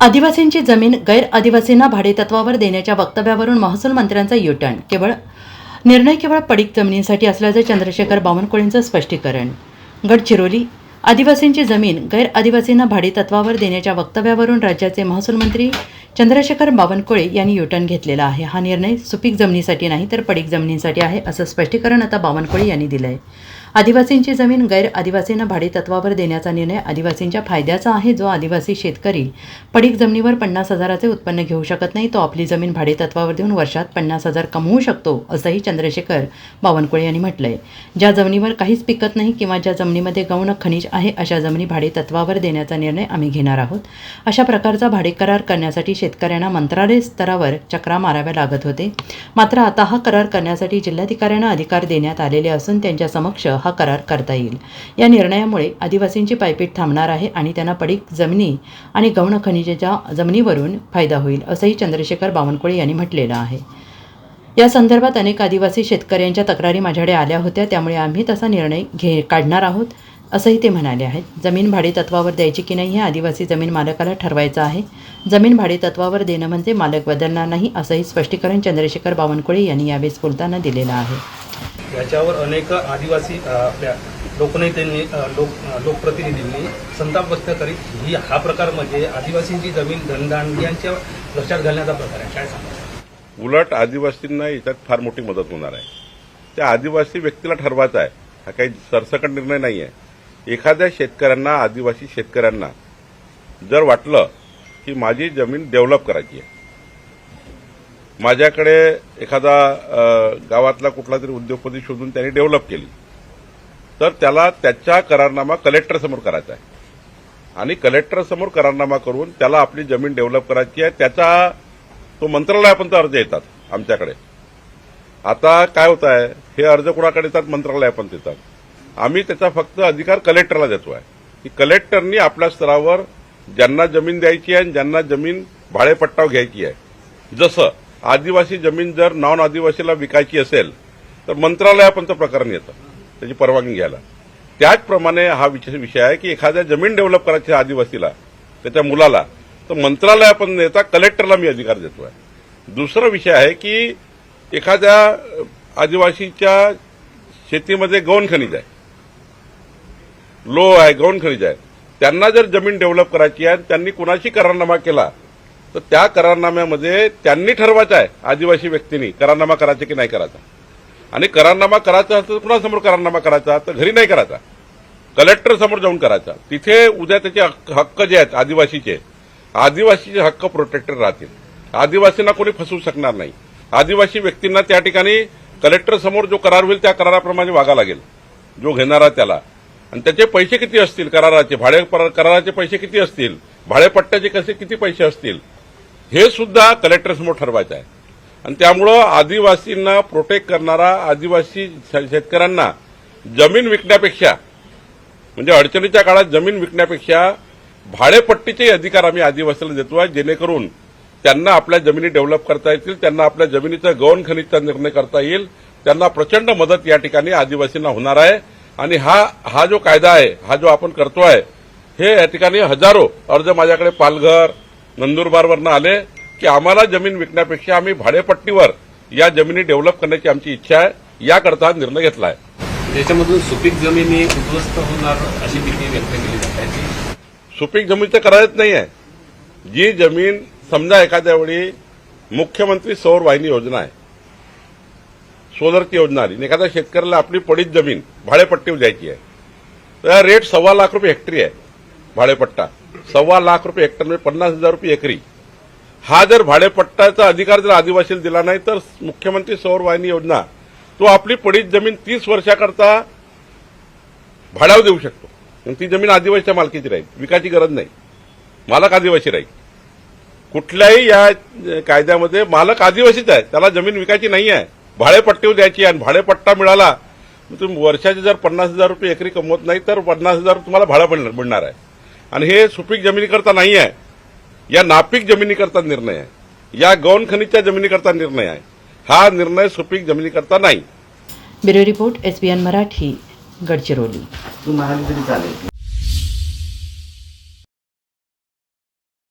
आदिवासींची जमीन गैर आदिवासींना भाडेतत्वावर देण्याच्या वक्तव्यावरून महसूल मंत्र्यांचा युटर्न केवळ निर्णय केवळ पडीक जमिनीसाठी असल्याचं चंद्रशेखर बावनकुळेंचं स्पष्टीकरण. गडचिरोली आदिवासींची जमीन गैर आदिवासींना भाडेतत्वावर देण्याच्या वक्तव्यावरून राज्याचे महसूल मंत्री चंद्रशेखर बावनकुळे यांनी युटर्न घेतलेला आहे. हा निर्णय सुपीक जमिनीसाठी नाही तर पडीक जमिनीसाठी आहे असं स्पष्टीकरण आता बावनकुळे यांनी दिलं आहे आदिवासींची जमीन गैर आदिवासींना भाडेतत्वावर देण्याचा निर्णय आदिवासींच्या फायद्याचा आहे जो आदिवासी शेतकरी पडीक जमिनीवर पन्नास हजाराचे उत्पन्न घेऊ शकत नाही तो आपली जमीन भाडेतत्वावर देऊन वर्षात पन्नास हजार कमवू शकतो असंही चंद्रशेखर बावनकुळे यांनी म्हटलंय. ज्या जमिनीवर काहीच पिकत नाही किंवा ज्या जमिनीमध्ये गौण खनिज आहे अशा जमिनी भाडेतत्वावर देण्याचा निर्णय आम्ही घेणार आहोत. अशा प्रकारचा भाडे करार करण्यासाठी शेतकऱ्यांना मंत्रालय स्तरावर चक्रा माराव्या लागत होते. मात्र आता हा करार करण्यासाठी जिल्हाधिकाऱ्यांना अधिकार देण्यात आलेले असून त्यांच्या समक्ष हा करार करता येईल. या निर्णयामुळे आदिवासींची पायपीट थांबणार आहे आणि त्यांना पडीक जमिनी आणि गौण खनिजेच्या जमिनीवरून फायदा होईल असंही चंद्रशेखर बावनकुळे यांनी म्हटलेलं आहे. या संदर्भात अनेक आदिवासी शेतकऱ्यांच्या तक्रारी माझ्याकडे आल्या होत्या त्यामुळे आम्ही तसा निर्णय घे काढणार आहोत असंही ते म्हणाले आहेत. जमीन भाडेतत्वावर द्यायची की नाही हे आदिवासी जमीन मालकाला ठरवायचं आहे. जमीन भाडेतत्वावर देणं म्हणजे मालक बदलणार नाही असंही स्पष्टीकरण चंद्रशेखर बावनकुळे यांनी यावेळेस बोलताना दिलेलं आहे. याच्यावर अनेक आदिवासी आपल्या लोकनेत्यांनी लोक लोकप्रतिनिधींनी संताप व्यक्त करीत ही हा प्रकार म्हणजे आदिवासींची जमीन धनदांडग्यांच्या लक्षात घालण्याचा प्रकार आहे. काय सांगा उलट आदिवासींना याच्यात फार मोठी मदत होणार आहे. त्या आदिवासी व्यक्तीला ठरवायचा आहे. हा काही सरसकट निर्णय नाही आहे. एखाद्या शेतकऱ्यांना आदिवासी शेतकऱ्यांना जर वाटलं की माझी जमीन डेव्हलप करायची आहे माझ्याकडे एखादा गावातला कुठला तरी उद्योगपती शोधून त्यांनी डेव्हलप केली. तर त्याला त्याचा करारनामा कलेक्टरसमोर करायचा आहे. आणि कलेक्टरसमोर करारनामा करून त्याला आपली जमीन डेव्हलप करायची आहे. त्याचा तो मंत्रालयापर्यंत अर्ज येतात आमच्याकडे. आता काय होत आहे? हे अर्ज कुणाकडे येतात? मंत्रालयापर्यंत येतात. आम्ही त्याचा फक्त अधिकार कलेक्टरला देतो आहे. की कलेक्टरनी आपल्या स्तरावर ज्यांना जमीन द्यायची आहे आणि ज्यांना जमीन भाडेपट्टाव घ्यायची आहे. जसं आदिवासी जमीन जर नॉन आदिवासीला विकायची असेल तर मंत्रालयापर्यंत प्रकरण येतं त्याची परवानगी घ्यायला. त्याचप्रमाणे हा विषय विषय आहे की एखाद्या जमीन डेव्हलप करायची आहे आदिवासीला त्याच्या मुलाला तर मंत्रालयापर्यंत येता कलेक्टरला मी अधिकार देतो आहे दुसरा विषय आहे की एखाद्या आदिवासीच्या शेतीमध्ये गौण खनिज आहे. लो आहे गौण खनिज आहे. त्यांना जर जमीन डेव्हलप करायची आहे त्यांनी कुणाशी करारनामा केला तर त्या करारनाम्यामध्ये त्यांनी ठरवायचं आहे आदिवासी व्यक्तींनी करारनामा करायचा की नाही करायचा. आणि करारनामा करायचा तर कुणासमोर करारनामा करायचा? तर घरी नाही करायचा. कलेक्टर समोर जाऊन करायचा. तिथे उद्या त्याचे हक्क- हक्क जे आहेत आदिवासीचे आदिवासीचे हक्क प्रोटेक्टेड राहतील. आदिवासींना कोणी फसवू शकणार नाही. आदिवासी व्यक्तींना त्या ठिकाणी कलेक्टर समोर जो करार होईल त्या कराराप्रमाणे वागा लागेल. जो घेणारा त्याला. आणि त्याचे पैसे किती असतील? कराराचे. भाडे पर- कराराचे पैसे किती असतील? भाडेपट्ट्याचे कसे किती पैसे असतील? हे सुद्धा कलेक्टर समोर ठरवायचं आहे. आणि त्यामुळं आदिवासींना प्रोटेक्ट करणारा आदिवासी शेतकऱ्यांना जमीन विकण्यापेक्षा म्हणजे अडचणीच्या काळात जमीन विकण्यापेक्षा भाडेपट्टीचे अधिकार आम्ही आदिवासीला देतो आहे. जेणेकरून त्यांना आपल्या जमिनी डेव्हलप करता येतील त्यांना आपल्या जमिनीचा गौण खनिजचा निर्णय करता येईल त्यांना प्रचंड मदत या ठिकाणी आदिवासींना होणार आहे. आणि हा हा जो कायदा आहे हा जो आपण करतो आहे हे या ठिकाणी हजारो अर्ज माझ्याकडे पालघर नंदुरबारवरनं आले की आम्हाला जमीन विकण्यापेक्षा आम्ही भाडेपट्टीवर या जमिनी डेव्हलप करण्याची आमची इच्छा आहे. याकरता निर्णय घेतला आहे त्याच्यामधून सुपीक जमिनी उद्ध्वस्त होणार अशी भीती व्यक्त केली जात. सुपीक जमीनचं करायच नाही आहे जी जमीन समजा एखाद्या वेळी मुख्यमंत्री सौर वाहिनी योजना आहे. सोलरची योजना आली. एखाद्या शेतकऱ्याला आपली पडीत जमीन भाडेपट्टीवर द्यायची आहे. तर रेट सव्वा लाख रुपये हेक्टरी आहे. भाडेपट्टा. सव्वा लाख रुपये हेक्टर म्हणजे पन्नास हजार रुपये एकरी. हा जर भाडेपट्टाचा अधिकार जर आदिवासीला दिला नाही तर मुख्यमंत्री सौर वाहिनी योजना तो आपली पडीत जमीन तीस वर्षाकरता भाड्यावर देऊ शकतो. ती जमीन आदिवासीच्या मालकीची राहील. विकायची गरज नाही. मालक आदिवासी राहील. कुठल्याही या कायद्यामध्ये मालक आदिवासीच आहे. त्याला जमीन विकायची नाही आहे. भाडेपट्टीवर द्यायची आहे. आणि भाडेपट्टा मिळाला तुम्ही वर्षाचे जर पन्नास हजार रुपये एकरी कमवत नाही तर पन्नास हजार तुम्हाला भाडं मिळणार आहे. आणि हे सुपीक जमिनीकरता नाही आहे. या नापीक जमिनीकरता निर्णय आहे. या गौण खनिजच्या जमिनीकरता निर्णय आहे. हा निर्णय सुपीक जमिनीकरता नाही. Bureau report SBN Marathi Gadchiroli.